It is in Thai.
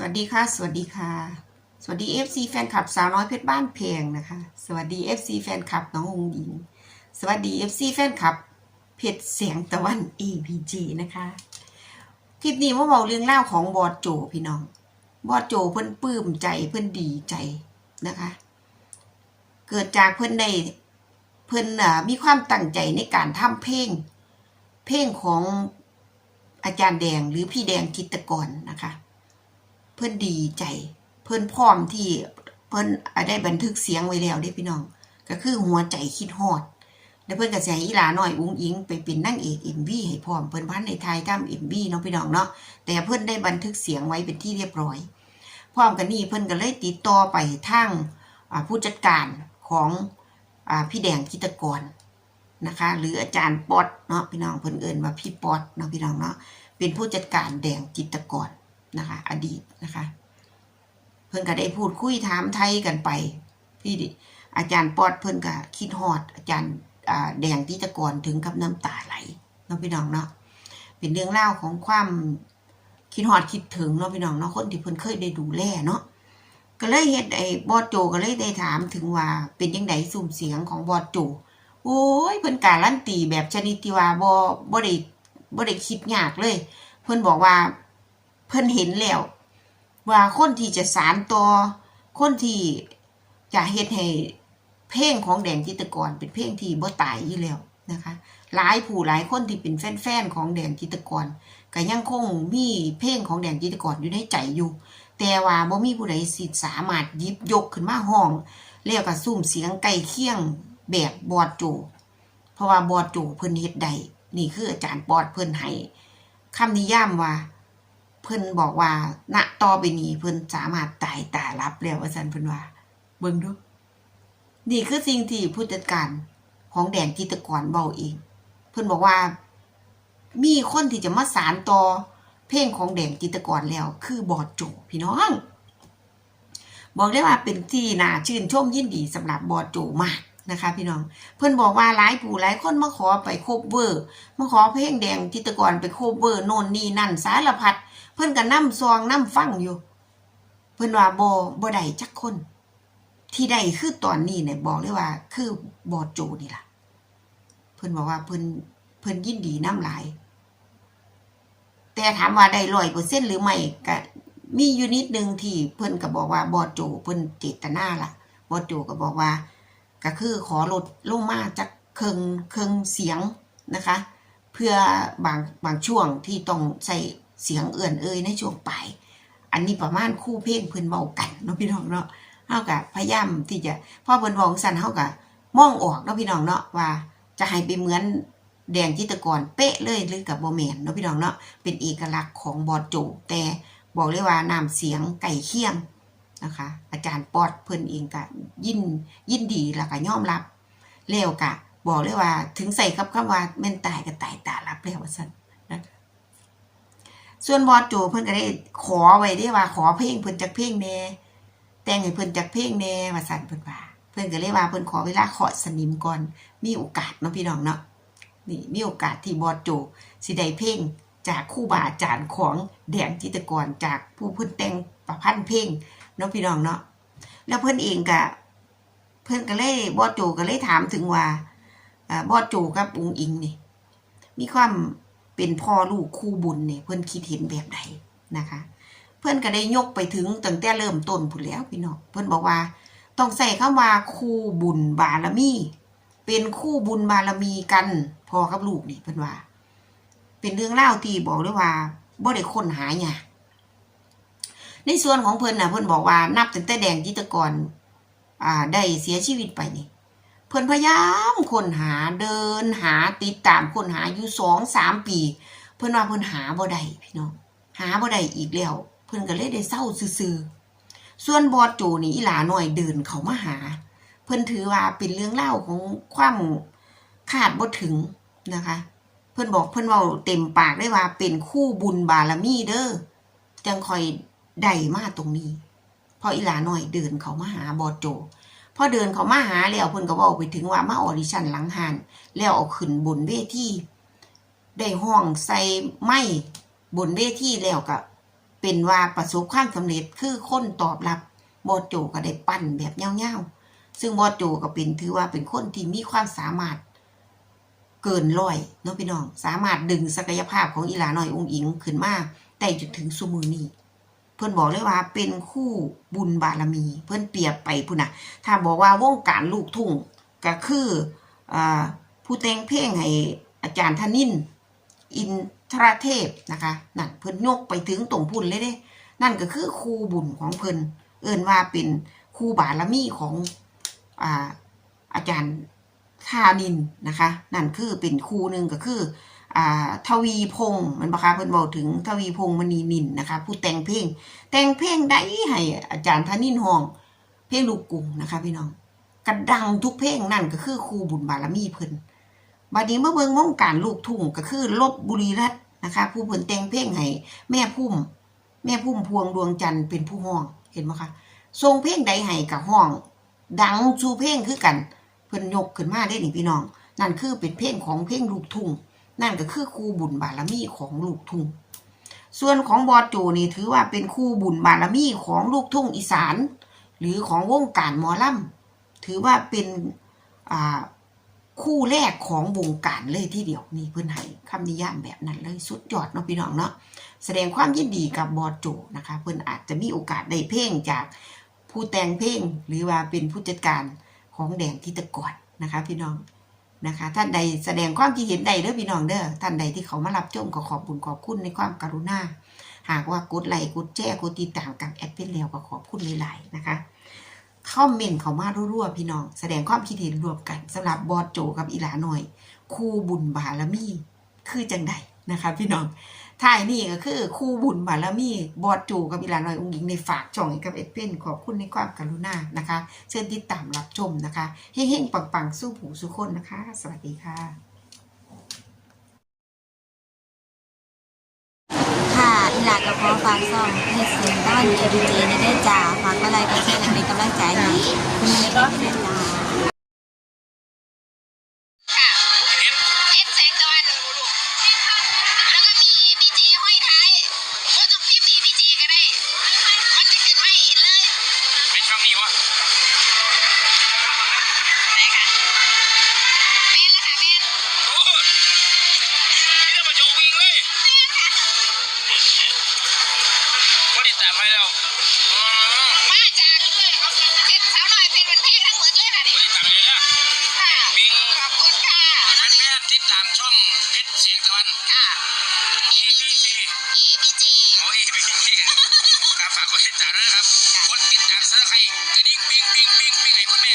สวัสดีค่ะ สวัสดีค่ะ สวัสดี FC แฟนคลับสาวน้อยเพชรบ้านเพลงนะคะ สวัสดี FC แฟนคลับน้ององหญิง สวัสดี FC แฟนคลับเพชรเสียงตะวัน APG นะคะ คลิปนี้มาบอกเรื่องเล่าของบอดโจพี่น้อง บอดโจเพิ่อนปลื้มใจเพิ่อนดีใจนะคะ เกิดจากเพิ่อนได้เพิ่อ่ามีความตั้งใจในการทำเพลง เพลงของอาจารย์แดงหรือพี่แดงกิตตกรนะคะ เพิ่นดีใจ เพิ่นพร้อมที่เพิ่นได้บันทึกเสียงไว้แล้วเด้พี่น้อง ก็คือหัวใจคิดฮอดแล้วเพิ่นก็สิให้อีหลาหน้อยอุ้งอิงไปเป็นนางเอก MV ให้พร้อมเพิ่นพันในไทยทำ MV เนาะพี่น้องเนาะแต่เพิ่นได้บันทึกเสียงไว้เป็นที่เรียบร้อย พร้อมกันนี้เพิ่นก็เลยติดต่อไปทางผู้จัดการของอพี่แดงกิตตกรนะคะ หรืออาจารย์ปอดเนาะพี่น้องเพิ่นเอิ้นว่าพี่ปอดเนาะพี่น้องเนาะเป็นผู้จัดการแดงจิตกร นะคะ อดีตนะคะ เพิ่นก็ได้พูดคุยถามไทยกันไป พี่ดิอาจารย์ปอดเพิ่นก็คิดฮอด อาจารย์แดงที่ตะกอนถึงกับน้ำตาไหลเนาะพี่น้องเนาะเป็นเรื่องเล่าของความคิดฮอดคิดถึงเนาะพี่น้องเนาะคนที่เพิ่นเคยได้ดูแลเนาะก็เลยเฮ็ดไอ้บอดโจก็เลยได้ถามถึงว่า เป็นยังไงสุ่มเสียงของบอดโจโอ้ยเพิ่นการันตีแบบชนิดที่ว่าบ่บ่ได้บ่ได้คิดยากเลย เพิ่นบอกว่า เพิ่นเห็นแล้ว ว่าคนที่จะสารต่อคนที่จะเฮ็ดให้เพลงของแดงจิตกรเป็นเพลงที่บ่ตายอยู่แล้วนะคะหลายผู้หลายคนที่เป็นแฟนๆของแดงจิตกรก็ยังคงมีเพลงของแดงจิตกรอยู่ในใจอยู่ แต่ว่าบ่มีผู้ใดสิสามารถยิบยกขึ้นมาห้องแล้วก็ซุ่มเสียงใกล้เคียงแบบบอดโจ เพราะว่าบอดโจเพิ่นเฮ็ดได้นี่คืออาจารย์ปอดเพิ่นให้คำนิยามว่า เพิ่นบอกว่าณต่อไปนี้เพิ่นสามารถตายตารับแล้วว่าซั่นเพิ่นว่า เบิ่งดูนี่คือสิ่งที่ผู้จัดการของแดงจิตกรเว้าเอง เพิ่นบอกว่า มีคนที่จะมาสารต่อเพลงของแดงจิตกรแล้ว คือบอดโจพี่น้อง บอกได้ว่าเป็นที่น่าชื่นชมยินดีสำหรับบอดโจมากนะคะ พี่น้อง เพิ่อนบอกว่าหลายผู้หลายคนมาขอไปโคเวอร์มาขอเพลงแดงจิตกรไปโคเวอร์โน่นนี่นั่นสารพัด เพิ่นก็นํซองนํฟังอยู่ เพิ่นว่าบ่บ่ได้จักคน ที่ได้คือตอนนี้เนี่ยบอกเลยว่า คือบอดโจนี่ล่ะ เพิ่นบอกว่าเพิ่นเพิ่นยินดีนํหลาย แต่ถามว่าได้ร้อยเปอร์เซ็นหรือไม่ก็มีอยู่นิดนึงที่เพิ่นก็บอกว่าบอดโจเพิ่นเจตนาล่ะบอดโจก็บอกว่า ก็คือขอลดลงมาจากเครื่องเครื่องเสียงนะคะ เพื่อบางบางช่วงที่ต้องใส่ เสียงเอื่อนเอ่ยในช่วงปลายอันนี้ประมาณคู่เพลงเพิ่นเว้ากันเนาะพี่น้องเนาะเฮาก็พยายามที่จะพ่อเพิ่นเว้าสั่นเฮาก็มองออกเนาะพี่น้องเนาะว่าจะให้ไปเหมือนแดงจิตรกรเป๊ะเลยหรือกับโบ่แม่นเนาะพี่น้องเนาะเป็นเอกลักษณ์ของบอดโจแต่บอกเลยว่าน้ำเสียงไก่เคียงนะคะ อาจารย์ปอดเพิ่นเองก็ยินยินดีแล้วก็ยอมรับแล้วกะบอกเลยว่าถึงใส่คำคำว่าแม่นตายก็ตายตารับแล้วว่าซั่น ส่วนบอสโจเพิ่นก็ได้ขอไว้ได้ว่าขอเพลงเพิ่นจักเพลงแน่แต่งให้เพิ่นจักเพลงแน่ว่าซั่นเพิ่นว่าเพิ่นก็เลยว่าเพิ่นขอเวลาขอสนิมก่อนมีโอกาสเนาะพี่น้องเนาะนี่มีโอกาสที่บอสโจสิได้เพลงจากคู่บาอาจารย์ของแดงจิตกรจากผู้เพิ่นแต่งประพันธ์เพลงเนาะพี่น้องเนาะแล้วเพิ่นเองก็เพื่อนก็เลยบอสโจก็เลยถามถึงว่าอ่าบอสโจกับอุงอิงนี่มีความ เป็นพ่อลูกคู่บุญเนี่ยเพื่อนคิดเห็นแบบใดนะคะ เพื่อนก็ได้ยกไปถึงตั้งแต่เริ่มต้นพูดแล้วพี่น้องเพื่อนบอกว่า ต้องใส่คำว่าคู่บุญบารมี เป็นคู่บุญบารมีกันพ่อกับลูกนี่เพื่อนว่า เป็นเรื่องเล่าที่บอกเลยว่าบ่ได้ค้นหาเนี่ยในส่วนของเพิ่อนน่ะเพิ่อนบอกว่านับตั้งแต่แดงจิตกรอ่าได้เสียชีวิตไปนี่ เพิ่อนพยายามค้นหาเดินหาติดตามค้นหาอยู่สองสามปี เพิ่อนว่าเพิ่อนหาบ่ได้พี่น้องหาบ่ได้อีกแล้ว เพิ่อนก็เลยได้เศร้าซื่อๆส่วนบอดโจนี่อีหลาหน่อยเดินเขามาหา เพิ่อนถือว่าเป็นเรื่องเล่าของความคาดบ่ถึงนะคะ เพิ่อนบอกเพิ่อนว้าเต็มปากได้ว่าเป็นคู่บุญบารมีเด้อจังคอยได้มาตรงนี้พออีหลาหน่อยเดินเขามาหาบอดโจ พอเดินเขามาหาแล้วเพิ่นก็บอกไปถึงว่ามาออดิชั่นหลังหานแล้วเอาขึ้นบนเวทีได้ห้องใส่ไม้บนเวทีแล้วก็เป็นว่าประสบความสำเร็จคือคนตอบรับบอโจก็ได้ปั้นแบบเง่าๆซึ่งบอโจก็เป็นถือว่าเป็นคนที่มีความสามารถเกินร้อยเนาะพี่น้อง สามารถดึงศักยภาพของอีหลาน้อยองค์อิงขึ้นมาได้จนถึงสุมือนี้ เพื่อนบอกเลยว่าเป็นคู่บุญบารมี เพื่อนเปรียบไปพุ่นนะถ้าบอกว่าวงการลูกทุ่งก็คืออผู้แต่งเพลงให้อาจารย์ธนินอินทรเทพนะคะนั่นเพิ่อนยกไปถึงตรงพุ่นเลยเด้ นั่นก็คือครูบุญของเพิ่อนเอิ้นว่าเป็นครูบารมีของอาอาจารย์ธานินนะคะ นั่นคือเป็นครูหนึ่งก็คือ ทวีพงศ์มันบะคะเพิ่นบอกถึงทวีพงศ์มณีนินนะคะ ผู้แต่งเพลง แต่งเพลงได้ให้อาจารย์ธนินห้อง เพลงลูกกรุงนะคะพี่น้องกระดังทุกเพลงนั่นก็คือครูบุญบารมีเพิ่นบัดนี้เมื่อเบิ่งวงการลูกทุ่งก็คือลบบุรีรัตน์นะคะ ผู้เพิ่นแต่งเพลงให้แม่พุ่ม แม่พุ่มพวงดวงจันทร์เป็นผู้ห้องเห็นไหมคะทรงเพลงใดให้กับห้อง ดังชูเพลงคือกัน เพิ่นยกขึ้นมาได้หนี่พี่น้อง นั่นคือเป็นเพลงของเพลงลูกทุ่ง นั่นก็คือครูบุญบารมีของลูกทุ่ง ส่วนของบอโจนี่ถือว่าเป็นครูบุญบารมีของลูกทุ่งอีสาน หรือของวงการหมอลำถือว่าเป็นคู่แรกของวงการเลยที่เดียวนี่เพื่อนให้คำนิยามแบบนั้นเลยสุดยอดเนาะพี่น้องเนาะแสดงความยินดีกับบอโจนะคะ เพื่อนอาจจะมีโอกาสได้เพลงจากผู้แต่งเพลงหรือว่าเป็นผู้จัดการของแดงทิตกรนะคะ พี่น้อง นะคะ ท่านใดแสดงความคิดเห็นใดเด้อพี่น้องเด้อท่านใดที่เขามารับชมก็ขอบคุญขอบคุณในความกรุณา หากว่ากดไลค์กดแชร์กดติดตามกับแอดเป็นแล้วก็ขอบคุณหลายๆนะคะคอมเมนต์เขามารั่วๆพี่น้อง แสดงความคิดเห็นรวมกันสำหรับบอสโจกับอีหลาหน่อย คู่บุญบารมีคือจังใดนะคะ พี่น้อง ท้ายนี่ก็คือคู่บุญบารมีบอสโจกับอีหลาหน่อยองค์หญิงในฝากช่องกับเอ็ดเป็นขอบคุณในความกรุณานะคะ เชิญติดตามรับชมนะคะเฮ้งๆปังๆ สู้ผู้สู้คนนะคะ สวัสดีค่ะ ค่ะอีหลากับพ่อฝากซ่องให้เสียงต้อนเอดีเจในได้จ่าฝากอะไรก็เช่นเป็นกำลังใจให้คุณแม่ก็ได้จ่า แฟนๆติดตามช่องเพชรเสียงตะวัน ค่ะ ABC EBG โอ้ย ABC ครับฝากกดติดตามด้วยนะครับกดติดตามซับสไครต์กระดิ่งปิ้งปิ้งปิ้งปิ้งให้คุณแม่